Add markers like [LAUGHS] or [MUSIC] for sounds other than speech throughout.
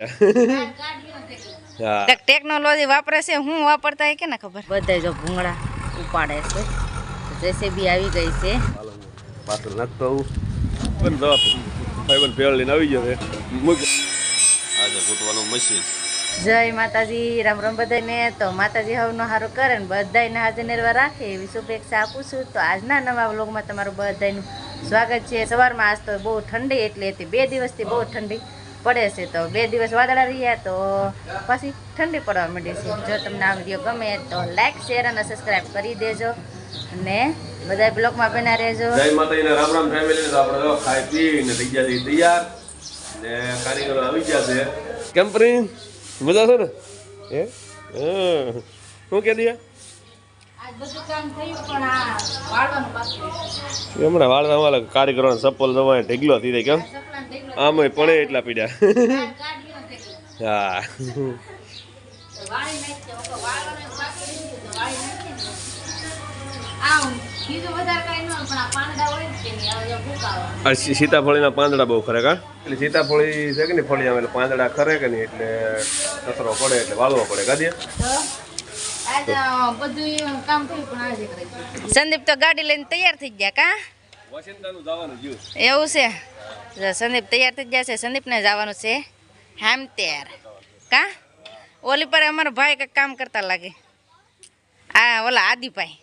હા. ટેકનોલોજી વાપરે છે હું વાપરતા હોય કે ને ખબર? બધા જો ભૂંગળા ઉપાડે છે. જેસીબી આવી ગઈ છે. પાછળ નાખતો આવું. પણ જો ફાઈબર ભેળ લઈને આવી ગયો છે. આજે ગોટવાનું મશીન જય માતાજી રામ રામ બધાને તો માતાજી હવનો સારું કરે ને બધાને હાજર નિર્વા રાખે એવી શુભેચ્છા આપું છું. તો આજના નવા વ્લોગમાં તમારું બધાનું સ્વાગત છે. સવારમાં આજ તો બહુ ઠંડી એટલે હતી. બે દિવસથી બહુ ઠંડી. પડે છે તો બે દિવસ વાદળા રહ્યા તો પછી ઠંડી પડવા માંડી છે. જો તમને આ વીડિયો ગમે તો લાઈક શેર અને સબસ્ક્રાઈબ કરી દેજો અને બધા બ્લોગમાં બના રહેજો. જય માતાજીને રામ રામ ફેમિલી તો આપણે ખાઈ પીને થઈ ગયા છે તૈયાર. ને કારીગરો આવી ગયા છે. કેમ પ્રી? મજા છે ને? હે? શું કે દિયા? આજ બધું કામ થયું પણ આ વાળવાનું બાકી હમણાં વાળવા વાળા કારીગરો સપોલ જવાય ઢગલો થઈ જાય કેમ? આમાં પડે એટલા પીડ્યા. હા. સીતાફળીના પાંદડા બહુ ખરે કા? એટલે સીતાફળી છે કે નહીં ફળી આવે એટલે પાંદડા ખરે કે નહીં એટલે કચરો પડે એટલે વાળવો પડે કાઢીએ સંદીપ તો ગાડી લઈને તૈયાર થઈ ગયા કા? એવું છે. સંદીપ તૈયાર થઈ ગયા છે. સંદીપને જવાનું છે હામતેર. કા? ઓલી પર અમારો ભાઈ કંઈક કામ કરતા લાગે. આ ઓલા આદિભાઈ.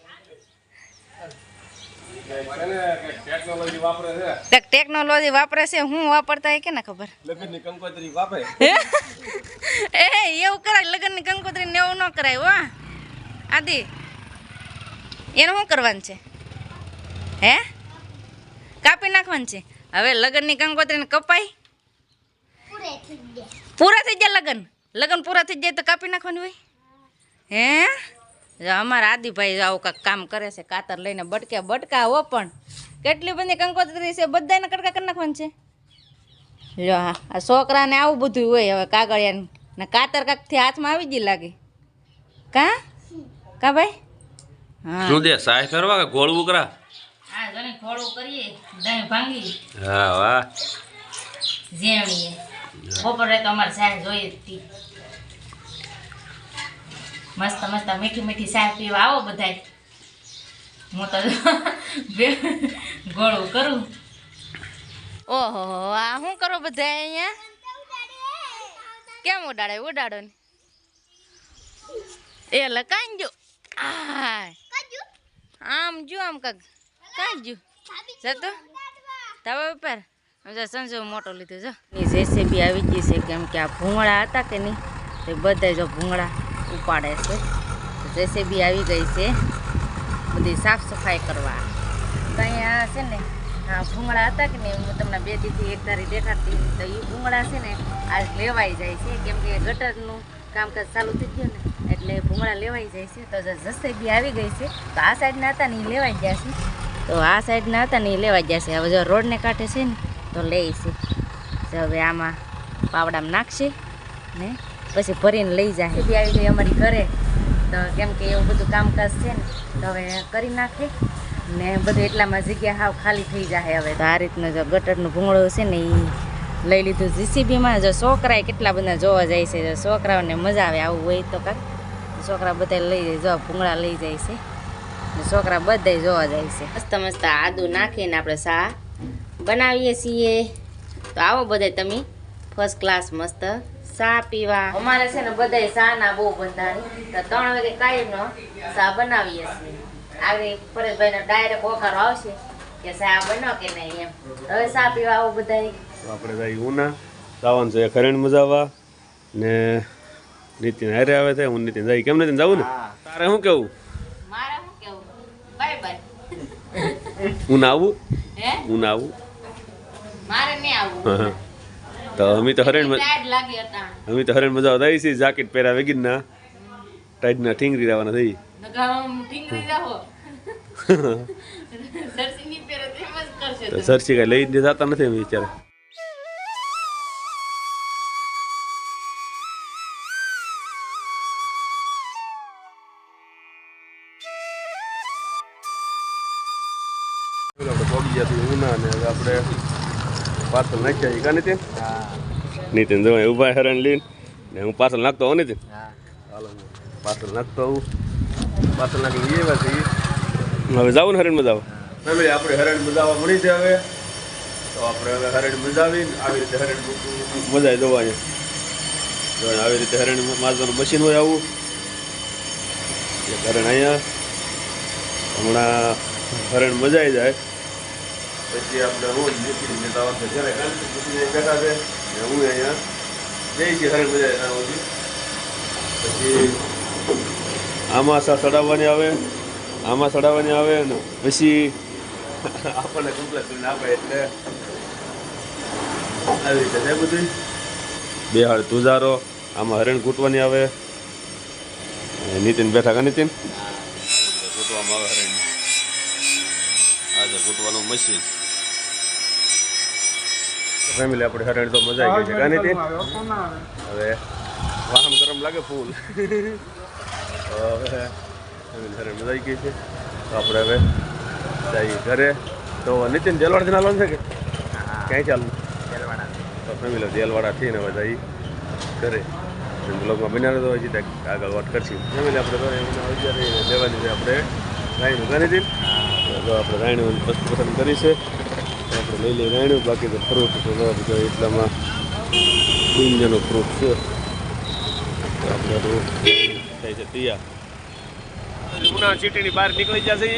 ટેકનોલોજી વાપરે છે કંઈક ટેકનોલોજી વાપરે છે. હું વાપરતા હોય કે ને ખબર? [LAUGHS] લગ્નની કંકોત્રી વાપરે. [LAUGHS] એ એવું કરાય. લગ્નની કંકોત્રી ને એવું ન કરાય હો. આદિ એનું શું કરવાનું છે? હે? કાપી નાખવાનું છે? હવે લગ્નની કંકોત્રીને કપાય. પૂરા થઈ જાય લગ્ન? લગ્ન પૂરા થઈ જાય તો કાપી નાખવાનું હોય? હે? જો અમારા આદિભાઈ આવું કાંક કામ કરે છે કાતર લઈને બટકે બટકા હો પણ. કેટલી બધી કંકોત્રી છે બધાને કટકા કરી નાખવાનું છે. જો હા આ છોકરાને આવું બધું હોય હવે કાગળિયા ને કાતર કાંકથી હાથમાં આવી ગઈ લાગે. કા? કા ભાઈ? હા શું દે સાહેબ કરવા કે ગોળવું કરા હા જણી કરીએ દહીં ભાંગી હા વાહ. ઝેણીએ. બપોરે તો અમારે સાય જોઈએ જ મસ્ત મસ્ત મીઠી મીઠી સાય પીવા. આવો બધાય. હું તો ગોળું કરું. ઓહો આ શું કરો બધા અહીંયા? કેમ ઉડાડે? ઉડાડો ને. એ લકાઈ જો. આમ જો આમ કાક. કાંજો જતો તવા ઉપર. સંજો મોટો લીધો જો. એ જેસીબી આવી ગઈ છે કેમ કે આ ભૂંગળા હતા કે નહીં તો બધા જો ભૂંગળા ઉપાડે છે. જેસીબી આવી ગઈ છે. બધી સાફ સફાઈ કરવા. તો અહીંયા છે ને આ ભૂંગળા હતા કે નહીં હું તમને બે દીથી એક ધારી દેખાડતી. તો એ ભૂંગળા છે ને આ લેવાઈ જાય છે. કેમ કે ગટરનું કામકાજ ચાલુ થઈ ગયું ને એટલે ભૂંગળા લેવાઈ જાય છે. તો જસેબી આવી ગઈ છે. તો આ સાઈડના હતા ને એ લેવાઈ ગયા છે. તો આ સાઈડના હતા ને એ લેવા છે. હવે જો રોડને કાંઠે છે ને, તો લઈશું તો હવે આમાં પાવડામાં નાખશે ને, પછી ભરીને લઈ જાય. બી આવી ગઈ અમારી ઘરે. તો કેમ કે એવું બધું કામકાજ છે ને, તો હવે કરી નાખે ને બધું એટલામાં જગ્યા હાવ ખાલી થઈ જાય હવે. તો આ રીતનું જો ગટરનું ભૂંગળું છે ને એ લઈ લીધું જીસીબીમાં. જો છોકરાએ કેટલા બધા જોવા જાય છે છોકરાઓને મજા આવે આવું હોય તો કાંક. છોકરા બધા લઈ જાય, જો ભૂંગળા લઈ જાય છે. છોકરા બધાય જોવા જાય છે. મસ્ત મસ્ત આદુ નાખીને આપણે ચા બનાવીએ છીએ. તો આવો બધા તમે ફર્સ્ટ ક્લાસ મસ્ત ચા પીવા. અમારે છે ને બધાય ચા ના બહુ બધા તો ત્રણ વાગે કાયમનો ચા બનાવીએ છીએ. આગળ પરેશભાઈનો ડાયરેક્ટ ઓકારો આવશે કે ચા બનો કે નહીં એમ. હવે ચા પીવા આવો બધાય. આપણે જાય ઉના. જવાનું છે ખરેણ મજાવા ને નીતિન હારે આવે છે. હું નીતિન જાય કેમ નીતિન જવું ને? તારે શું કેવું મારે શું કેવું બાય બાય [LAUGHS] હું ના આવું હે ના હા. તો અમે તો હરણ ટાઈટ અમે તો હરણ મજા આવતા છે જાકેટ પહેરા વેગીન ના ટાઈટના ઠીંગરી રહેવાના થઈ ની સરસી કાંઈ લઈ જતા નથી અમે વિચારે ઉના ને આપણે પાર્સલ નાખ્યા છીએ કાને તે? નીતિન જો ઊભા હેરાન લઈને ને હું પાર્સલ નાખતો હોઉં નીતિન? હાલો હું નાખતો હોઉં. પાછળ નાખી એવા હવે જાવું ને હરણ મજાવા ફેમિલી આપણે હરણ મજાવા મળી છે હવે. તો આપણે હવે હરણ મજાવી આવી રીતે હરણ મજા જોવા અહીંયા જો આવી રીતે હરણ મારવાનું મશીન હોય આવું. એ હરણ અહીંયા. હમણાં હરણ મજાઈ જાય. પછી આપણે હું નીકળી જતા વખતે ઘરે કાંઈ બેઠા છે. ને હું અહીંયા જઈ છીએ હરણ મજા એના પછી આમાસા સડાવવાની આવે આમાં ચડાવવાની આવે ને પછી આપણને કમ્પ્લેટ કરીને આપે એટલે આવી રીતે છે બધું. બે હાડ તુજારો આમાં હરણ કૂટવાની આવે. નીતિન બેઠા કા નીતિન? કૂટવામાં આવે હરણ. આ છે કૂટવાનું મશીન ફેમિલી આપણે હરણ તો મજા આવી ગઈ છે હવે વાહન ગરમ લાગે ફૂલ. હવે ફેમિલી હરણ મજા આવી ગઈ છે. તો આપણે હવે જઈએ ઘરે. તો નીતિન જેલવાડથી નાલવાનું છે કે? ક્યાંય ચાલુ તો ફેમિલી દેલવાડા ને હવે જઈ ઘરે. બ્લોગમાં બનાવી દો હજી આગળ વાત કરશું. ફેમિલી આપણે તો એમને અત્યારે લેવાની છે આપણે રાયણું ગણી હતી તો આપણે રાયણું પસંદ કરી છે. આપણે લઈ લઈ રાયણું. બાકી તો ફ્રૂટ તો જો એટલામાં દુનિયાનો ફ્રૂટ છે. આપણે થાય છે તૈયાર. ઉના સિટીની બહાર નીકળી જશે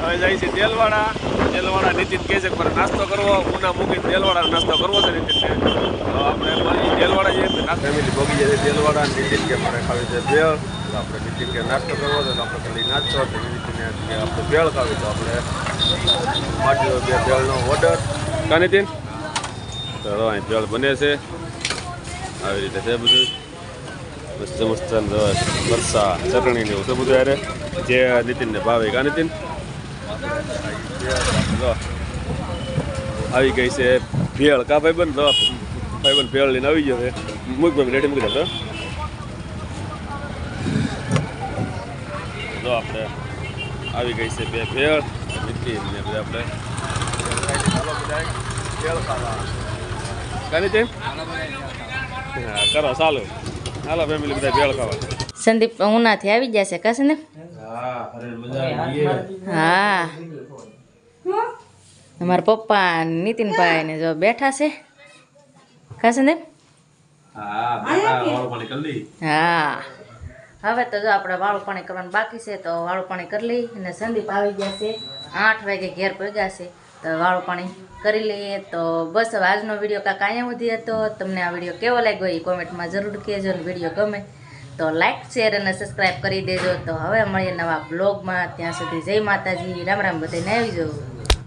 હવે જાય છે તેલવાડા. તેલવાડા નીતિન કહે છે મારે નાસ્તો કરવો. ઉના મૂકી તેલવાડા નાસ્તો કરવો છે નીતિનને આપણે તેલવાડા જઈએ ફેમિલી ભોગી જાય છે દેલવાડા નીતિન કે મારે ખાવી છે ભેળ તો આપણે નીતિન કે નાસ્તો કરવો તો આપણે ખાલી નાસ્તો તો નીતિને આપણે ભેળ ખાવી તો આપણે માટીઓ બે ભેળનો ઓર્ડર કા નીતિન તો અહીં ભેળ બને છે. આવી રીતે છે બધું. મસ્ત મસ્ત વરસા ચટણી એવું છે બધું યારે જે નીતિનને ભાવે. કા નીતિન આવી ગઈ છે ભેળ. કા ભાઈ બંધ ભાઈ બંધ ભેળ લઈને આવી ગયો છે. મૂક ભાઈ રેડી મૂકી દેતો જો આપણે આવી ગઈ છે બે ભેળ. મીઠી ને બધા આપણે. ભેળ ખાવા હા કરો ચાલો. હાલો ફેમિલી બધા ભેળ ખાવા. સંદીપ ઉનાથી આવી જશે કા સંદીપ હા અરે મજા આવી ગઈ હા. અમારા પપ્પા ને નીતિનભાઈ ને જો બેઠા છે. કા ને? હા. હવે તો જો આપણે વાળું પાણી કરવાનું બાકી છે, તો વાળું પાણી કરી લઈએ અને સંદીપ આવી ગયા છે. આઠ વાગે ઘેર પગ્યા છે, તો વાળું પાણી કરી લઈએ. તો બસ હવે આજનો વીડિયો કાંક અહીંયા સુધી હતો. તમને આ વીડિયો કેવો લાગ્યો એ કોમેન્ટમાં જરૂર કહેજો અને વીડિયો ગમે તો લાઇક શેર અને સબસ્ક્રાઈબ કરી દેજો. તો હવે મળીએ નવા બ્લોગમાં ત્યાં સુધી જય માતાજી. રામ રામ, બધાને આવી જાઓ.